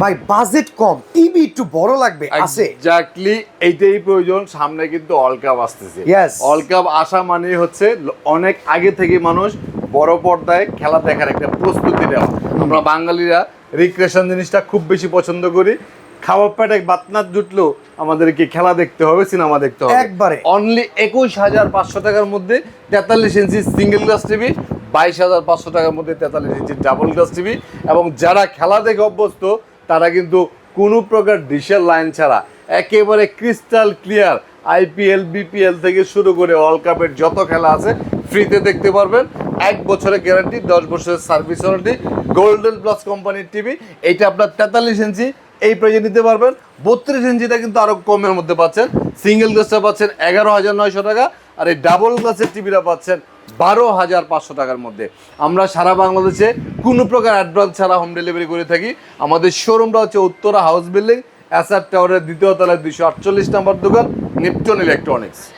ভাই বাজেট কম টিভি একটু বড় লাগবে আছে। এক্স্যাক্টলি এইটাই প্রয়োজন সামনে কিন্তু অল কাপ আসতেছে. অল কাপ আসা মানে হচ্ছে অনেক আগে থেকে মানুষ বড় পর্দায় খেলা দেখার একটা প্রস্তুতি নেওয়া। আমরা বাঙালিরা রিক্রেশন জিনিসটা খুব বেশি পছন্দ করি। খাওয়ার পেটে বাতনাথ জুটলেও আমাদেরকে খেলা দেখতে হবে সিনেমা দেখতে হবে। একবারে। অনলি একুশ হাজার পাঁচশো টাকার মধ্যে তেতাল্লিশ ইঞ্চি সিঙ্গেল গ্লাস টিভি বাইশ হাজার পাঁচশো টাকার মধ্যে তেতাল্লিশ ইঞ্চি ডাবল গ্লাস টিভি এবং যারা খেলা দেখে অভ্যস্ত তারা কিন্তু কোনো প্রকার ডিশের লাইন ছাড়া একেবারে ক্রিস্টাল ক্লিয়ার আইপিএল, বিপিএল থেকে শুরু করে ওয়ার্ল্ড কাপের যত খেলা আছে, ফ্রিতে দেখতে পারবেন। এক বছরের গ্যারান্টি দশ বছরের সার্ভিস ওয়ারেন্টি গোল্ডেন প্লাস কোম্পানির টিভি এইটা আপনার তেতাল্লিশ ইঞ্চি, এই প্রাইজে নিতে পারবেন। বত্রিশ ইঞ্চিটা কিন্তু আরও কমের মধ্যে পাচ্ছেন। সিঙ্গেল গ্লাসটা পাচ্ছেন এগারো হাজার নয়শো টাকা। আর এই ডাবল গ্লাসের টিভিটা পাচ্ছেন বারো হাজার পাঁচশো টাকার মধ্যে। আমরা সারা বাংলাদেশে কোনো প্রকার অ্যাডভান্স ছাড়া হোম ডেলিভারি করে থাকি। আমাদের শোরুমটা হচ্ছে উত্তরা হাউস বিল্ডিং অ্যাসার টাওয়ারের দ্বিতীয় তলায় দুশো আটচল্লিশ নম্বর দোকান নিপটন ইলেকট্রনিক্স